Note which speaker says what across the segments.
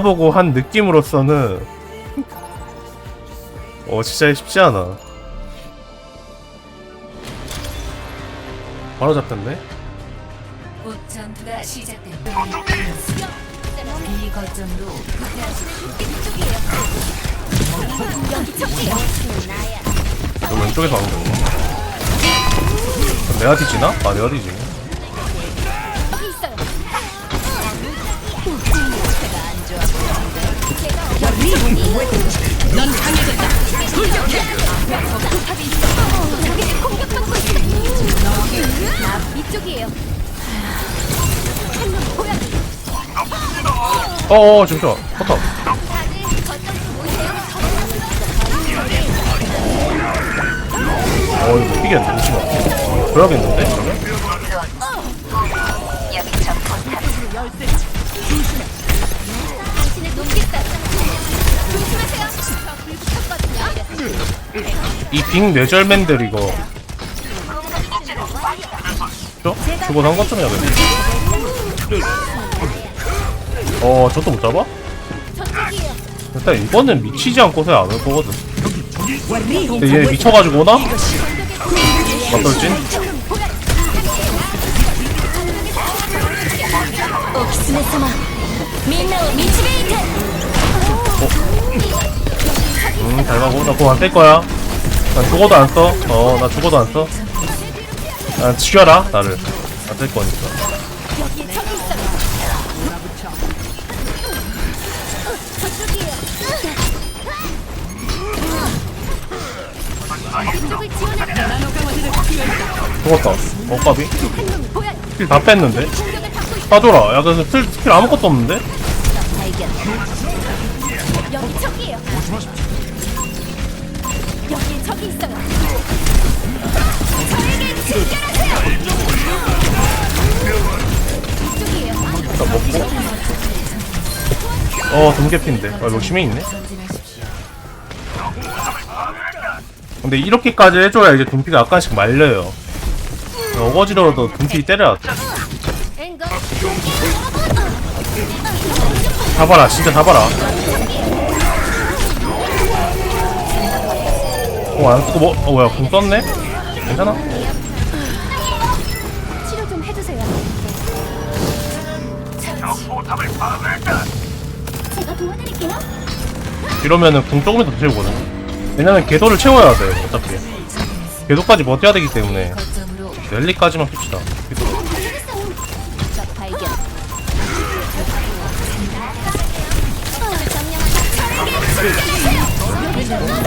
Speaker 1: 잡아보고 한 느낌으로서는 어 진짜 쉽지 않아. 바로 잡혔네?
Speaker 2: 곧 전투가 시작됩니다. B 거점으로
Speaker 1: 너 왼쪽에서 하는 거야 내가 뒤지나? 아 내가 뒤지네
Speaker 3: 이쪽이에요.
Speaker 1: 어어 잠시만 포탑
Speaker 3: 다들 거점으로 모이세요.
Speaker 1: 어 이거 못 비겠네 잠시만 그래야겠는데 그러면?
Speaker 3: 당신을
Speaker 1: 이빅 뇌절맨들 이거 저? 저거 난 것좀 해야겠네 어 저도 못 잡아? 일단 이거는 미치지 않고서 안올 거거든 근데 얘 미쳐가지고 오나? 맞돌진? 응, 잘 가고. 나 그거 안뺄 거야. 난 죽어도 안 써. 어, 나 죽어도 안 써. 난 죽여라, 나를. 안 쓸 거니까. 죽었다. 어까비? 다 뺐는데? 빠져라. 야, 그래서 스킬, 스킬 아무것도 없는데?
Speaker 3: 저기 있어요. 저에게 집결하세요. 이쪽이에요.
Speaker 1: 일단 먹고. 어, 동계피인데. 아, 욕심이 있네. 근데 이렇게까지 해줘야 이제 둠피가 약간씩 말려요. 어거지로도 둠피 때려야 돼.
Speaker 3: 앵거.
Speaker 1: 잡아라, 진짜 잡아라. 어, 안 쓰고 뭐, 어, 뭐야, 공 썼네? 괜찮아?
Speaker 3: 치료 좀 해주세요. 제가 도와드릴게요.
Speaker 1: 이러면은 궁 조금이라도 더 채우거든. 왜냐면 궤도를 채워야 돼, 어차피. 궤도까지 버텨야 되기 때문에.
Speaker 2: 거점으로
Speaker 1: 랠리까지만 씁시다. 궤도.
Speaker 3: 적 발견.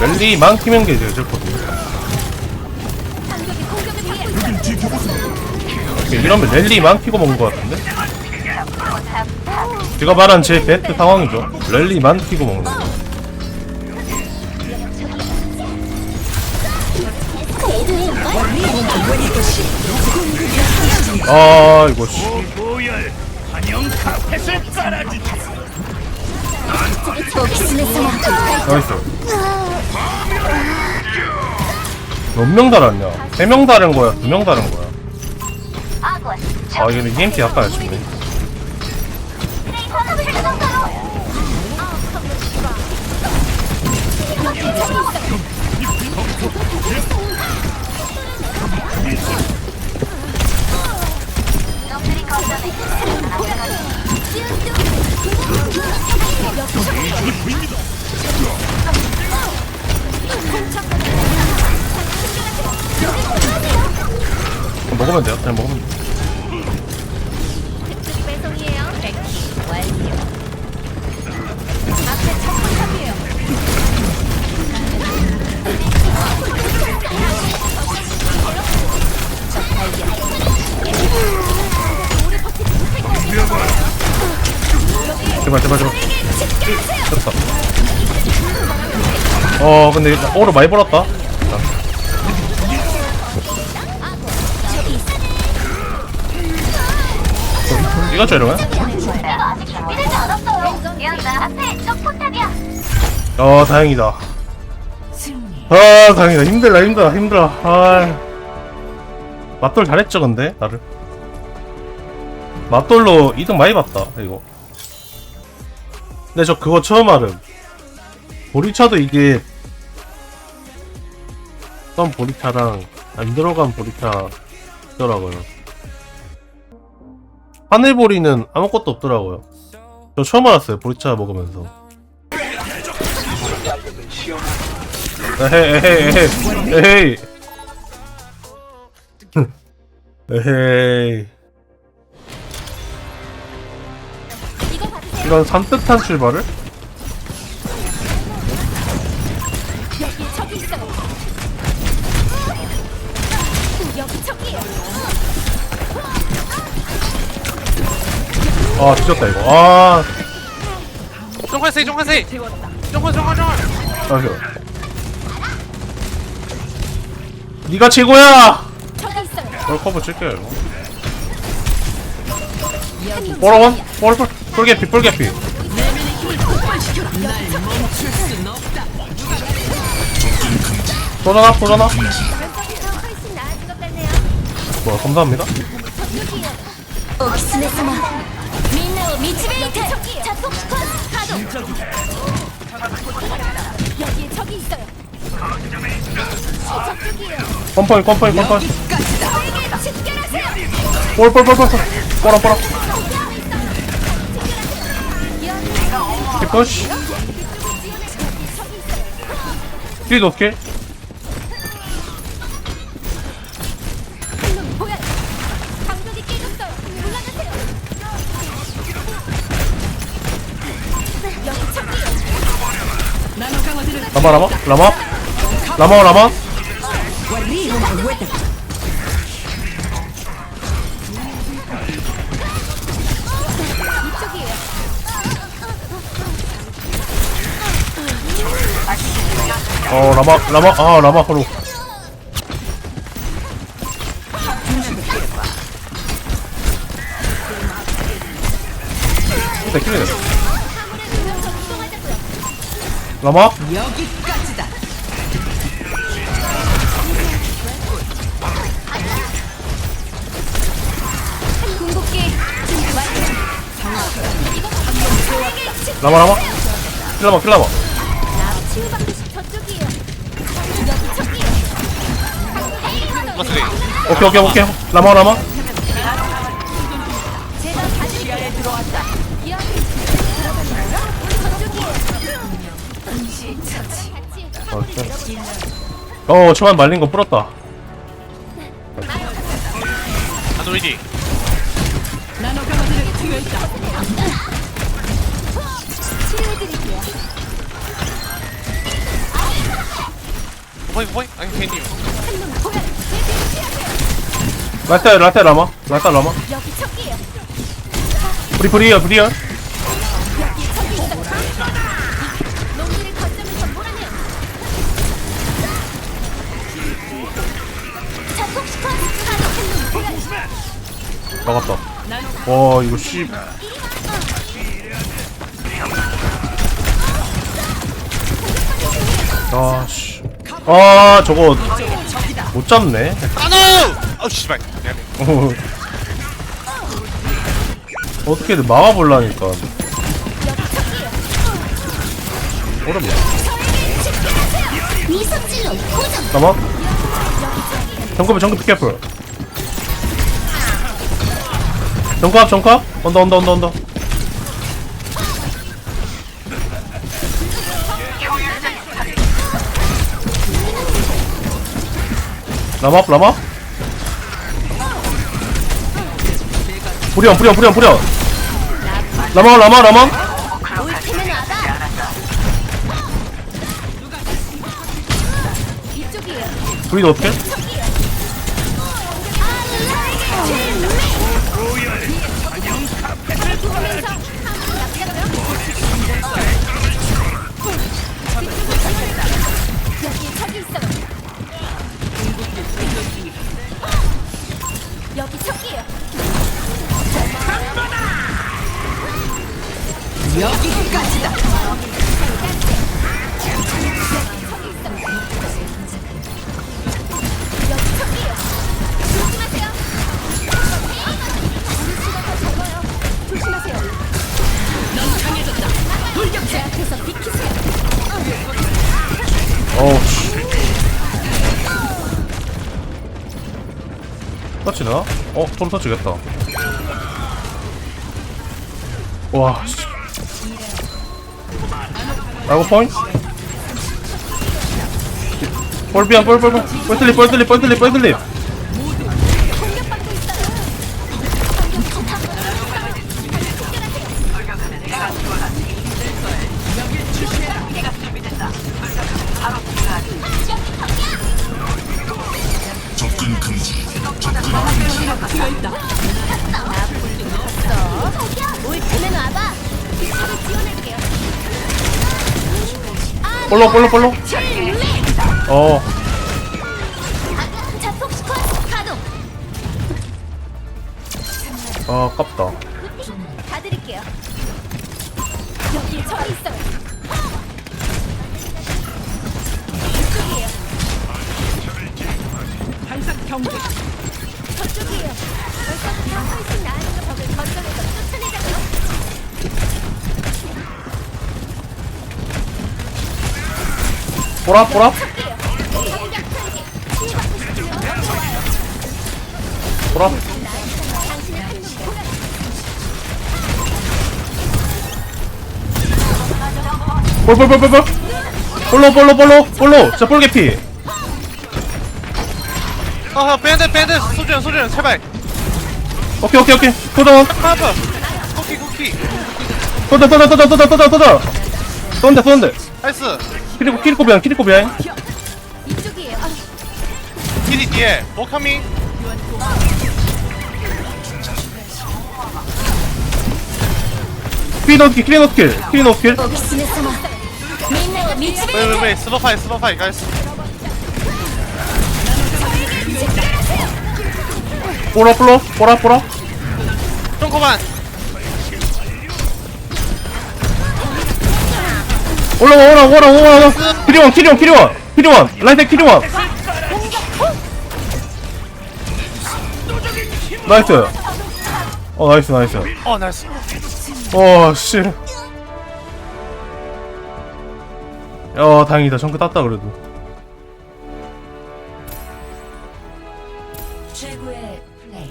Speaker 1: 랠리만 키면
Speaker 3: 있어요.
Speaker 1: 이러면 랠리만 키고 먹는 것 같은데? 제가 말한 제 베스트 상황이죠. 랠리만 키고 먹는 거. 아, 이거 씨. 나이스. 몇 명 달았냐? 세명 다른 거야? 두명 다른 거야? 아, 이거 EMP 약간 아쉽네. 먹으면 돼요. 그냥 먹으면 돼.
Speaker 3: 특
Speaker 1: 제발, 제발, 제발. 됐다. 어, 근데 오를 많이 벌었다. 자. 이거죠, 이러면? 어, 다행이다. 아, 다행이다. 힘들다, 힘들어, 힘들어. 아. 맞돌 잘했죠, 근데? 나를. 맞돌로 2등 많이 봤다, 이거. 근데 저 그거 처음 알음. 보리차도 이게 떤 보리차랑 안 들어간 보리차 있더라고요. 하늘보리는 아무것도 없더라고요. 저 처음 알았어요. 보리차 먹으면서. 에헤이 에헤이 에헤이 에헤이 이런 산뜻한 출발을? 아 뒤졌다 이거. 아.
Speaker 4: 정관세 정관세 정관 정관 정관
Speaker 1: 잠시만 니가 최고야! 널 커버 칠게요 이거. 뭐라고? 뻘뻘 폴개피 폴개피. 돌아나
Speaker 3: 돌아나.
Speaker 1: 뭐 감사합니다.
Speaker 3: 펌펄 펌펄 펌펄
Speaker 1: 뻘뻘뻘뻘 뻘라 뻘라. 개꺼시.
Speaker 3: 여기 저기요.
Speaker 1: 라마 라마 라마 라마 라마 어 라마 라마 아 라마 호로 네, 킬이네. 라마?
Speaker 3: 궁극기 준비 완료.
Speaker 1: 라마 라마? 킬라마 킬라마 오케이 오케이 오케이 라마 라마
Speaker 3: 어,
Speaker 1: 초반 말린 거 풀었다
Speaker 3: 치료해드릴게요.
Speaker 4: 오파이 오파이 아니 괜히.
Speaker 1: 라떼 라떼 라마? 라떼 라마. 브리.
Speaker 3: 한놈 보여.
Speaker 1: 막았다. 와 이거 씨. 아씨. 아 저거 못 잡네.
Speaker 4: 아노 아우 씨발
Speaker 1: 어. 어떻게든 막아보려니까. 어렵네.
Speaker 3: 미석진로 고정.
Speaker 1: 정급이 정급 피켓풀 정갑 정갑 언더 언더 언더 언더 라마 라마 부리언 부리언 부리언 부리언 라마 라마 라마. 부리도 어떻게?
Speaker 3: 여기까지다.
Speaker 1: 터치나? 어, 토로 터치겠다. 와, 씨. 아이고 포인트 볼비안 볼볼볼 볼틀립 볼틀립 볼틀립 볼틀립
Speaker 3: 올 테면 와봐. 서로 지원할게요.
Speaker 1: 볼로 볼로 볼로 어. 아, 아깝다
Speaker 3: 가드릴게요. 여기 저기 있어요.
Speaker 1: 보라 보라. 보라. 볼볼볼볼볼. 볼로 볼로 볼로 볼로. 자 볼개피.
Speaker 4: 아 밴드 밴드. 소주연 소주연 제발.
Speaker 1: 오케이 오케이 오케이. 도전
Speaker 4: 하프 쿠키 쿠키.
Speaker 1: 도전 도전 도전 도전 도전 도전 쏜대 쏜대
Speaker 4: 나이스.
Speaker 1: 키리코 키리코 비앙 키리코 비앙
Speaker 3: 이쪽이에요.
Speaker 4: 뒤에. 뭐 커밍.
Speaker 1: 키리 노스킬 키리 노스킬 키리 노스킬.
Speaker 4: 왜왜왜 슬로파이 슬로파이 가이스.
Speaker 1: 보라 보라 보라 보라
Speaker 4: 쫑코만.
Speaker 1: 올라와 올라와 올라와 올라와. 키리원 키리원 키리원. 키리원 라이트 키리원. 나이스. 어 나이스 나이스.
Speaker 4: 어 나이스.
Speaker 1: 와씨. 야 다행이다. 정크 땄다 그래도.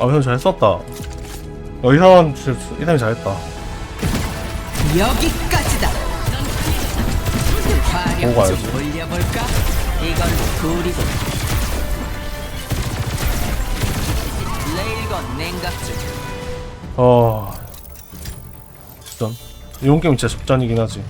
Speaker 1: 아형잘 썼다. 어, 이 사람 진짜 이 사람이 잘했다.
Speaker 5: 여기까지다.
Speaker 1: 보고
Speaker 5: 올려볼까? 구리고. 레일건 냉각주.
Speaker 1: 어 접전 이번 게임 진짜 접전이긴 하지